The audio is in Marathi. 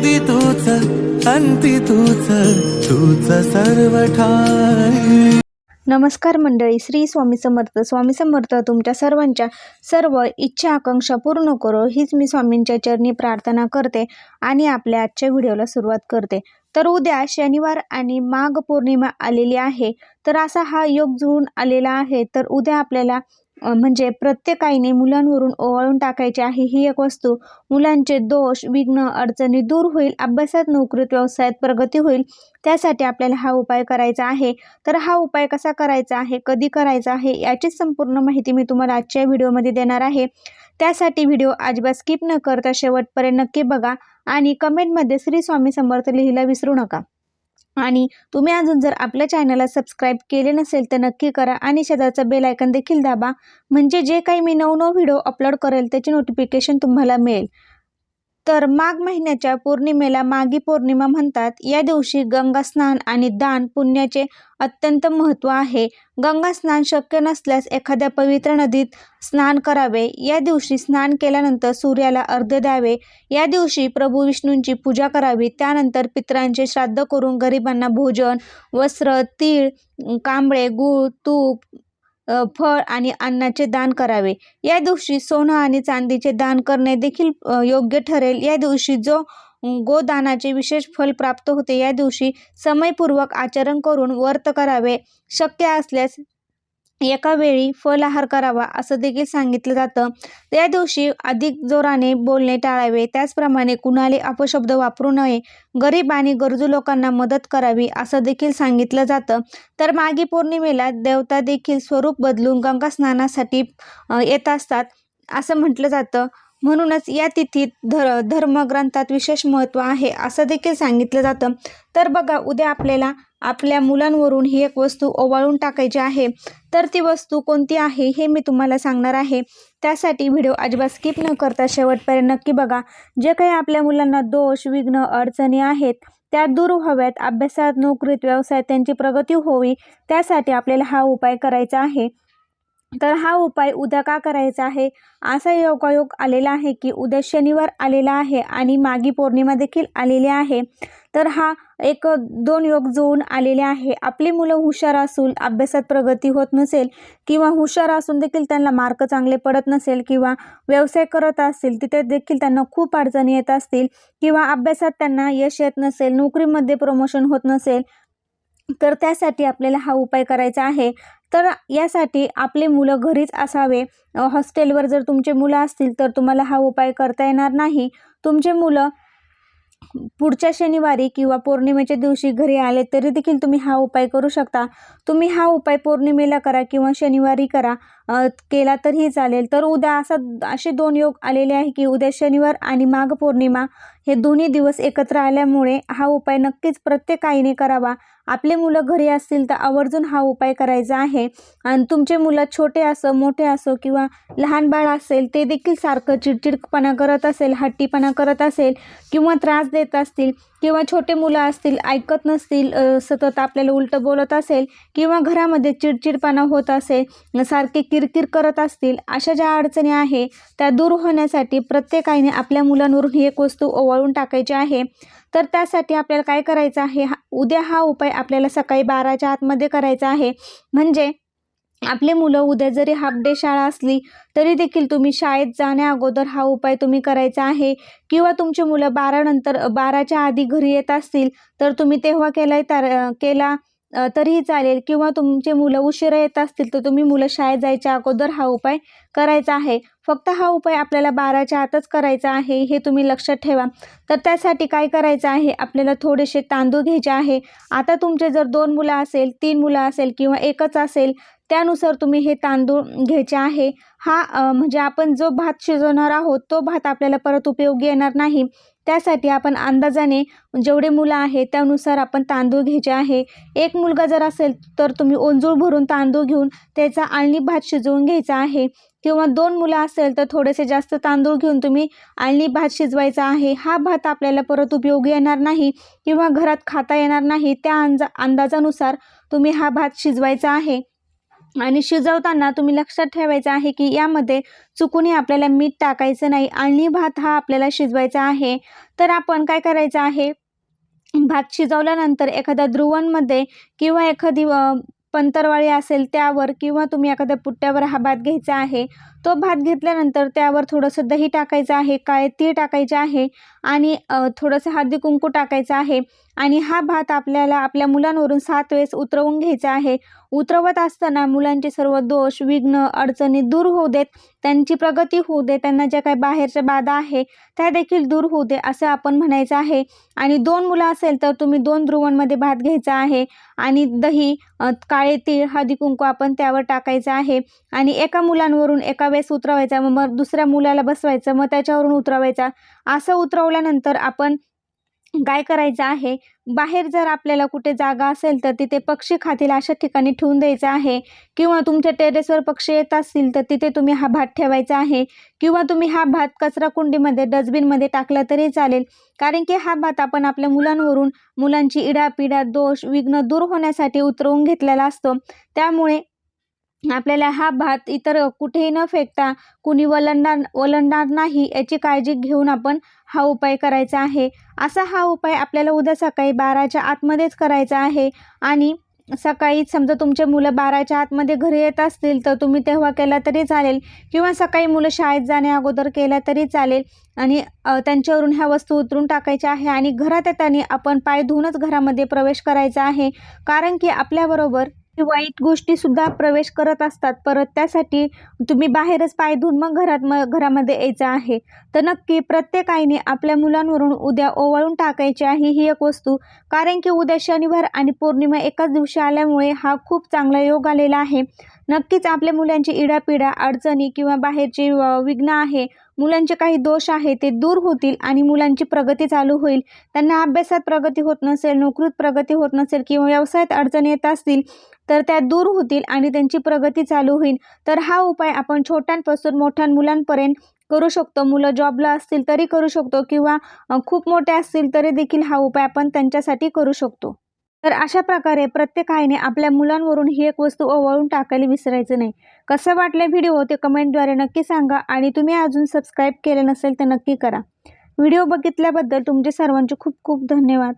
आधी तूच अंती तूच तूच सर्व ठाई नमस्कार मंडळी श्री स्वामी समर्थ. स्वामी समर्थ तुमच्या सर्वांच्या सर्व इच्छा आकांक्षा पूर्ण करो. हीच मी स्वामींच्या चरणी प्रार्थना करते आणि आपल्या आजच्या व्हिडिओला सुरुवात करते. तर उद्या शनिवार आणि माघ पौर्णिमा आलेली आहे. तर असा हा योग जुळून आलेला आहे. तर उद्या आपल्याला म्हणजे प्रत्येक आईने मुलांवरून ओवाळून टाकायची आहे ही एक वस्तू. मुलांचे दोष विघ्न अडचणी दूर होईल अभ्यासात नोकरीत व्यवसायात प्रगती होईल त्यासाठी आपल्याला हा उपाय करायचा आहे. तर हा उपाय कसा करायचा आहे कधी करायचा आहे याची संपूर्ण माहिती मी तुम्हाला आजच्या व्हिडिओमध्ये देणार आहे. त्यासाठी व्हिडिओ अजिबात स्किप न करता शेवटपर्यंत नक्की बघा आणि कमेंटमध्ये श्री स्वामी समर्थ लिहिला विसरू नका. आणि तुम्ही अजून जर आपल्या चॅनलला सबस्क्राईब केले नसेल तर नक्की करा आणि शेजारचं बेल आयकन देखील दाबा. म्हणजे जे काही मी नवनव व्हिडिओ अपलोड करेल त्याचे नोटिफिकेशन तुम्हाला मिळेल. तर माघ महिन्याच्या पौर्णिमेला माघी पौर्णिमा म्हणतात. या दिवशी गंगा स्नान आणि दान पुण्याचे अत्यंत महत्त्व आहे. गंगा स्नान शक्य नसल्यास एखाद्या पवित्र नदीत स्नान करावे. या दिवशी स्नान केल्यानंतर सूर्याला अर्घ्य द्यावे. या दिवशी प्रभू विष्णूंची पूजा करावी. त्यानंतर पितरांचे श्राद्ध करून गरिबांना भोजन वस्त्र तीळ कांबळे गूळ तूप फळ आणि अन्नाचे दान करावे. या दिवशी सोनं आणि चांदीचे दान करणे देखील योग्य ठरेल. या दिवशी जो गोदानाचे विशेष फल प्राप्त होते या दिवशी समयपूर्वक आचरण करून व्रत करावे. शक्य असल्यास एका वेळी फलाहार करावा असं देखील सांगितलं जातं. त्या दिवशी अधिक जोराने बोलणे टाळावे. त्याचप्रमाणे कुणाले अपशब्द वापरू नये गरीब आणि गरजू लोकांना मदत करावी असं देखील सांगितलं जातं. तर मागी पौर्णिमेला देवता देखील स्वरूप बदलून गंगा स्नानासाठी येत असतात असं म्हटलं जातं. म्हणूनच या तिथीत धर धर्मग्रंथात विशेष महत्त्व आहे असं देखील सांगितलं जातं. तर बघा उद्या आपल्याला आपल्या मुलांवरून ही एक वस्तू ओवाळून टाकायची आहे. तर ती वस्तू कोणती आहे हे मी तुम्हाला सांगणार आहे. त्यासाठी व्हिडिओ अजिबात स्किप न करता शेवटपर्यंत नक्की बघा. जे काही आपल्या मुलांना दोष विघ्न अडचणी आहेत त्या दूर व्हाव्यात. अभ्यासात नोकरीत व्यवसायात त्यांची प्रगती होवी त्यासाठी आपल्याला हा उपाय करायचा आहे. तर हा उपाय उद्या का करायचा आहे? असा योगायोग आलेला आहे की उद्या शनिवार आलेला आहे आणि मागी पौर्णिमा देखील आलेली आहे. तर हा एक दोन योग जुळून आलेले आहे. आपली मुलं हुशार असून अभ्यासात प्रगती होत नसेल किंवा हुशार असून देखील त्यांना मार्क चांगले पडत नसेल किंवा व्यवसाय करत असतील तिथे देखील त्यांना खूप अडचणी येत असतील किंवा अभ्यासात त्यांना यश येत नसेल नोकरीमध्ये प्रमोशन होत नसेल तर त्यासाठी आपल्याला हा उपाय करायचा आहे. तर यासाठी आपले मुलं घरीच असावे. हॉस्टेलवर जर तुमचे मुलं असतील तर तुम्हाला हा उपाय करता येणार नाही. तुमचे मुलं पुढच्या शनिवारी किंवा पौर्णिमेच्या दिवशी घरी आले तरी देखील तुम्ही हा उपाय करू शकता. तुम्ही हा उपाय पौर्णिमेला करा किंवा शनिवारी करा. केला तरीही चालेल. तर उद्या असा असे दोन योग आलेले आहे की उद्या शनिवार आणि माघ पौर्णिमा हे दोन्ही दिवस एकत्र आल्यामुळे हा उपाय नक्कीच प्रत्येक आईने करावा. आपले मुलं घरी असतील तर आवर्जून हा उपाय करायचा आहे. आणि तुमचे मुलं छोटे असो मोठे असो किंवा लहान बाळ असेल ते देखील सारखं चिडचिडपणा करत असेल हट्टीपणा करत असेल किंवा त्रास देत असतील किंवा छोटे मुलं असतील ऐकत नसतील सतत आपल्याला उलटं बोलत असेल किंवा घरामध्ये चिडचिडपणा होत असेल सारखे किरकिर करत असतील अशा ज्या अडचणी आहे त्या दूर होण्यासाठी प्रत्येकाने आपल्या मुलांवरून ही एक वस्तू ओवाळून टाकायची आहे. तर त्यासाठी आपल्याला काय करायचं आहे? हा उद्या हा उपाय आपल्याला सकाळी बाराच्या आतमध्ये करायचा आहे. म्हणजे आपले मुलं उद्या जरी हाफ डे शाळा असली तरी देखील तुम्ही शाळेत जाण्या अगोदर हा उपाय तुम्ही करायचा आहे. किंवा तुमची मुलं बारानंतर बाराच्या आधी घरी येत असतील तर तुम्ही तेव्हा केलाय तर केला तरीही चालेल. किंवा तुमचे मुलं उशिरा येत असतील तर तुम्ही मुलं शाळेत जायच्या अगोदर हा उपाय करायचा आहे. फक्त हा उपाय आपल्याला बाराच्या आतच करायचा आहे हे तुम्ही लक्षात ठेवा. तर त्यासाठी काय करायचं आहे? आपल्याला थोडेसे तांदूळ घ्यायचे आहे. आता तुमचे जर दोन मुलं असेल तीन मुलं असेल किंवा एकच असेल त्यानुसार तुम्ही हे तांदूळ घ्यायचे आहे. हा म्हणजे आपण जो भात शिजवणार आहोत तो भात आपल्याला परत उपयोगी येणार नाही. त्यासाठी आपण अंदाजाने जेवढे मुलं आहे त्यानुसार आपण तांदूळ घ्यायचे आहे. एक मुलगा जर असेल तर तुम्ही ओंजूळ भरून तांदूळ घेऊन त्याचा आळणी भात शिजवून घ्यायचा आहे. किंवा दोन मुलं असेल तर थोडेसे जास्त तांदूळ घेऊन तुम्ही आळणी भात शिजवायचा आहे. हा भात आपल्याला परत उपयोगी येणार नाही किंवा घरात खाता येणार नाही. त्या अंजा अंदाजानुसार तुम्ही हा भात शिजवायचा आहे. आणि शिजवताना तुम्ही लक्षात ठेवायचं आहे की यामध्ये चुकूनही आपल्याला मीठ टाकायचं नाही आणि भात हा आपल्याला शिजवायचा आहे. तर आपण काय करायचं आहे? भात शिजवल्यानंतर एखाद्या ध्रुवणमध्ये किंवा एखादी पंतरवाळी असेल त्यावर किंवा तुम्ही एखाद्या पुट्ट्यावर हा भात घ्यायचा आहे तो भात घेतल्यानंतर त्यावर थोडंसं दही टाकायचं आहे काळे तीळ टाकायचे आहे आणि थोडंसं हळदी कुंकू टाकायचं आहे आणि हा भात आपल्याला आपल्या मुलांवरून सात वेळेस उतरवून घ्यायचा आहे. उतरवत असताना मुलांचे सर्व दोष विघ्न अडचणी दूर होऊ देत त्यांची प्रगती होऊ दे त्यांना ज्या काही बाहेरच्या बाधा आहे त्या देखील दूर होऊ दे असं आपण म्हणायचं आहे. आणि दोन मुलं असेल तर तुम्ही दोन ध्रुवांमध्ये भात घ्यायचा आहे आणि दही काळे तीळ हळदी कुंकू आपण त्यावर टाकायचं आहे आणि एका मुलांवरून एका वेळेस उतरवायचा मग मग दुसऱ्या मुलाला बसवायचं मग त्याच्यावरून उतरवायचा. असं उतरवल्यानंतर आपण काय करायचं आहे? बाहेर जर आपल्याला कुठे जागा असेल तर तिथे पक्षी खातील अशा ठिकाणी ठेवून द्यायचं आहे. किंवा तुमच्या टेरेसवर पक्षी येत असतील तर तिथे तुम्ही हा भात ठेवायचा आहे. किंवा तुम्ही हा भात कचरा कुंडीमध्ये डस्टबिनमध्ये टाकला तरी चालेल. कारण की हा भात आपण आपल्या मुलांवरून मुलांची इडापिडा दोष विघ्न दूर होण्यासाठी उतरवून घेतलेला असतो. त्यामुळे आपल्याला हा भात इतर कुठेही न फेकता कुणी वलंडणार ओलांडणार नाही याची काळजी घेऊन आपण हा उपाय करायचा आहे. असा हा उपाय आपल्याला उद्या सकाळी बाराच्या आतमध्येच करायचा आहे आणि सकाळी समजा तुमचे मुलं बाराच्या आतमध्ये घरी येत असतील तर तुम्ही तेव्हा केला तरी चालेल किंवा सकाळी मुलं शाळेत जाण्या अगोदर केला तरी चालेल आणि त्यांच्यावरून ह्या वस्तू उतरून टाकायच्या आहे आणि घरात येताना आपण पाय धुवूनच घरामध्ये प्रवेश करायचा आहे. कारण की आपल्याबरोबर वाईट गोष्टीसुद्धा प्रवेश करत असतात. परत त्यासाठी तुम्ही बाहेरच पाय धुवून मग घरात मग घरामध्ये यायचं आहे. तर नक्की प्रत्येक आईने आपल्या मुलांवरून उद्या ओवाळून टाकायची आहे ही एक वस्तू. कारण की उद्या शनिवार आणि पौर्णिमा एकाच दिवशी आल्यामुळे हा खूप चांगला योग आलेला आहे. नक्कीच आपल्या मुलांची इडापिडा अडचणी किंवा बाहेरची विघ्न आहे. मुलांचे काही दोष आहे ते दूर होतील आणि मुलांची प्रगती चालू होईल. त्यांना अभ्यासात प्रगती होत नसेल नोकरीत प्रगती होत नसेल किंवा व्यवसायात अडचणी येत असतील तर त्या दूर होतील आणि त्यांची प्रगती चालू होईल. तर हा उपाय आपण छोट्यांपासून मोठ्या मुलांपर्यंत करू शकतो. मुलं जॉबला असतील तरी करू शकतो किंवा खूप मोठे असतील तरी देखील हा उपाय आपण त्यांच्यासाठी करू शकतो. तर अशा प्रकारे प्रत्येक आईने आपल्या मुलांवरून ही एक वस्तू ओवाळून टाकायला विसरायचं नाही. कसं वाटलं व्हिडिओ ते कमेंटद्वारे नक्की सांगा आणि तुम्ही अजून सबस्क्राईब केलं नसेल तर नक्की करा. व्हिडिओ बघितल्याबद्दल तुमचे सर्वांचे खूप खूप धन्यवाद.